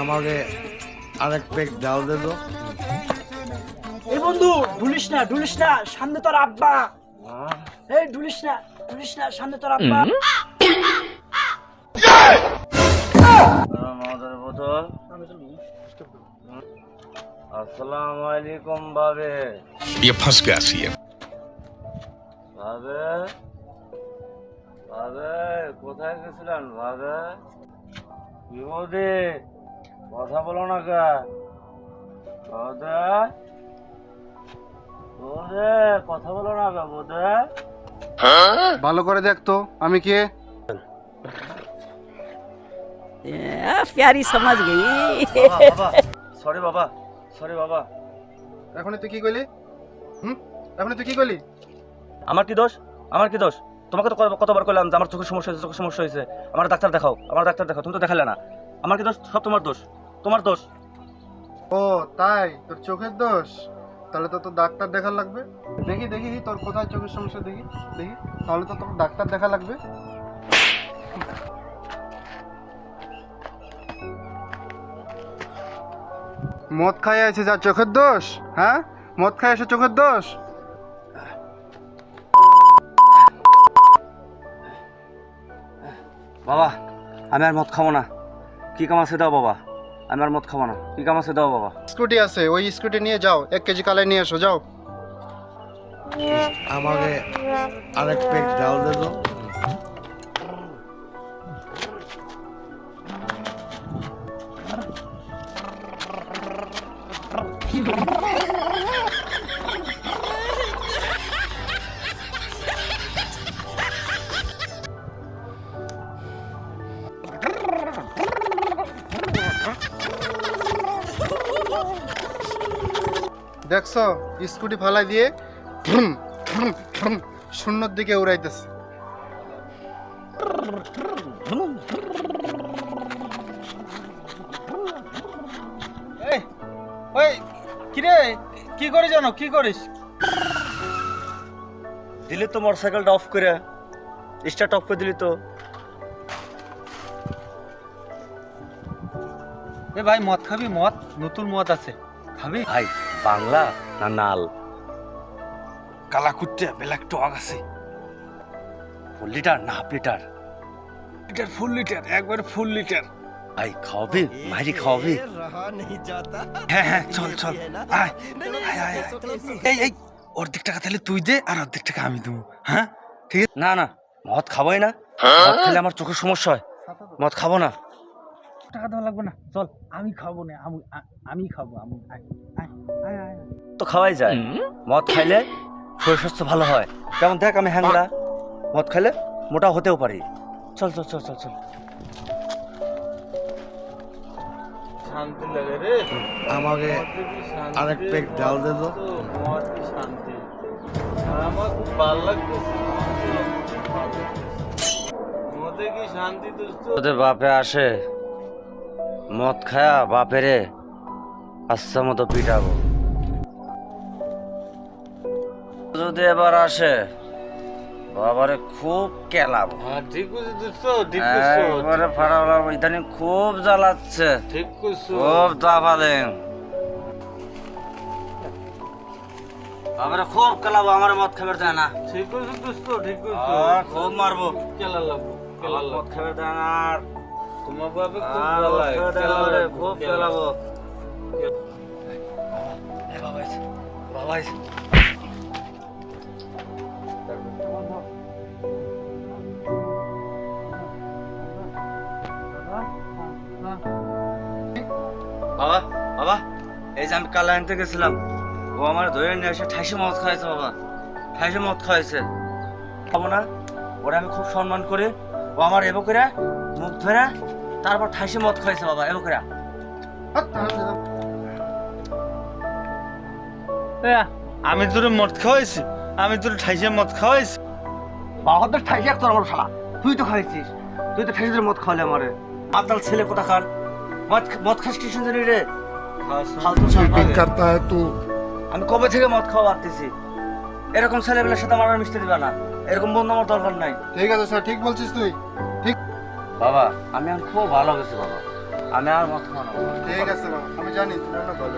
আমাকে আরেক পেক ডাল দে তো এই বন্ধু ঢুলিস না ঢুলিস না সামনে তোর আব্বা এই ঢুলিস না ঢুলিস না সামনে তোর আব্বা আমাদের বোতল আসসালামু আলাইকুম বাবে ये फंस गया सीएम বাবে বাবা কোথায় গেছিলেন বাবা বিমদে কথা বলো না কা? বোধা বোধে কথা বলো না কা বোধা ভালো করে দেখ তো আমি কে? প্যারি সমাজ গই। সরি বাবা সরি বাবা এখন তুই কি কইলি হুম? এখন তুই কি কইলি আমার কি দোষ? আমার কি দোষ? তোমাকে তো কত- কতবার কইলাম যে আমার চোখের সমস্যা হয়েছে, চোখের সমস্যা হয়েছে। আমার ডাক্তার দেখাও, আমার ডাক্তার দেখাও, তুমি তো দেখালে না। আমার কি দোষ? সব তোমার দোষ। তোমার দোষ। ও, তাই? তোর চোখের দোষ? তাহলে তো তোর ডাক্তার দেখা লাগবে। দেখি দেখি তোর কোথায় চোখের সমস্যা? দেখি দেখি। তাহলে তো তোর ডাক্তার দেখা লাগবে। মদ খাই আছে যা, চোখের দোষ? হ্যাঁ? মদ খাই আছে চোখের দোষ? বাবা আমি আর মদ খাব না। কি কাম আছে দাও বাবা। আমি আর মদ খাব না। কি কাম আছে দাও বাবা। স্কুটি আছে ওই স্কুটি নিয়ে যাও। এক কেজি কালাই নিয়ে এসো যাও। আমাকে আরেক পেক ডাল দে তো। দেখছ? স্কুটি ফালাই দিয়ে শূন্যর দিকে উড়াইতেছে। ওই কিরে কি করিস জানো? কি করিস? দিলি তো মোটরসাইকেলটা অফ করে। স্টার্ট অফ করে দিলি তো। এ ভাই মদ খাবি? মদ? নতুন মদ আছে। খাবি? ভাই বাংলা না নাল? কালা কুট্টে ব্ল্যাক টক আছে। ফুল লিটার না half litre? Litre full litre একবার ফুল লিটার। ভাই খাওয়াবি? মাইরি খাওয়াবি? হ্যাঁ হ্যাঁ চল চল। আয়। আয়। এই এই অর্ধেক টাকা তাহলে তুই দে আর অর্ধেক টাকা আমি দেবো। হ্যাঁ? ঠিক না না মদ খাবোই না। মদ খেলে আমার চোখের সমস্যা হয়। মদ খাব না। টাকা দেওয়া লাগবে না। চল আমি খাব না আমি আমি খাব আমি আয়, আয়, আয়, আয়, আয়। তো খাওয়াই যায়। মদ খাইলে শরীর স্বাস্থ্য ভালো হয়। যেমন দেখ আমি হ্যাংলা। মদ খাইলে মোটা হতেও পারি। চল চল চল চল চল। শান্তি লাগে রে। আমাকে আরেক পেক ডাল দে তো। মদ কি শান্তি। আমার খুব ভালো লাগতেছে। মদে কি শান্তি। দোস্ত তোদের বাপে আসে। মদ খায়া বাপেরে আচ্ছা মতো পিটাবো। যদি এবার আসে বাবারে খুব কেলাবো। হ্যাঁ ঠিক করছিস একবারে ফাড়াবো ইদানিং খুব জ্বালাচ্ছে। ঠিক খুব দাবালেন বাবারে খুব কেলাবো আমার মদ খাবার দেয় না। ঠিক ঠিক খুব মারবো। কেলা লাগবো কেলা মদ খাবার দেয় না আর তোমার বাপে খুব। এ বাবা বাবা বাবা বাবা এই যে আমি কালা আনতে গেছিলাম ও আমার ধরে নিয়ে এসে ঠাইসে মদ খাওয়াইছে বাবা। ঠাইসে মদ খাওয়াইছে। খাব না ওরা আমি খুব সম্মান করি ও আমার এব করে মুখ ধরে তারপর ঠাসি মত খাইছে বাবা এবার করে আমি তোর মদ খাওয়াইছি আমি তোর ঠাইসে মদ খাওয়াইছি। বাবা তোর ঠাইসে এক আমার শালা তুই তো খাইছিস তুই তো ঠাইসে মদ খাওয়ালে আমারে। মাতাল ছেলে কোথা খান মদ মদ খাস কি সুন্দরী রে? ফালতু আমি কবে থেকে মদ খাওয়া বাড়তেছি এরকম ছেলেবেলার সাথে আমার মিশতে দিবা না। এরকম বন্ধু আমার দরকার নাই। ঠিক আছে স্যার ঠিক বলছিস তুই। বাবা আমি আর খুব ভালো গেছি বাবা। আমি আর মত খাওয়া ঠিক আছে বাবা আমি জানি তুমি অনেক ভালো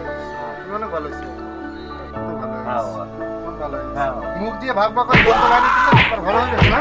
তুমি অনেক ভালো হয়েছো হ্যাঁ হ্যাঁ মুখ দিয়ে ভাগ ভাগ করে বলতে পারি ভালো হয়ে গেছে না?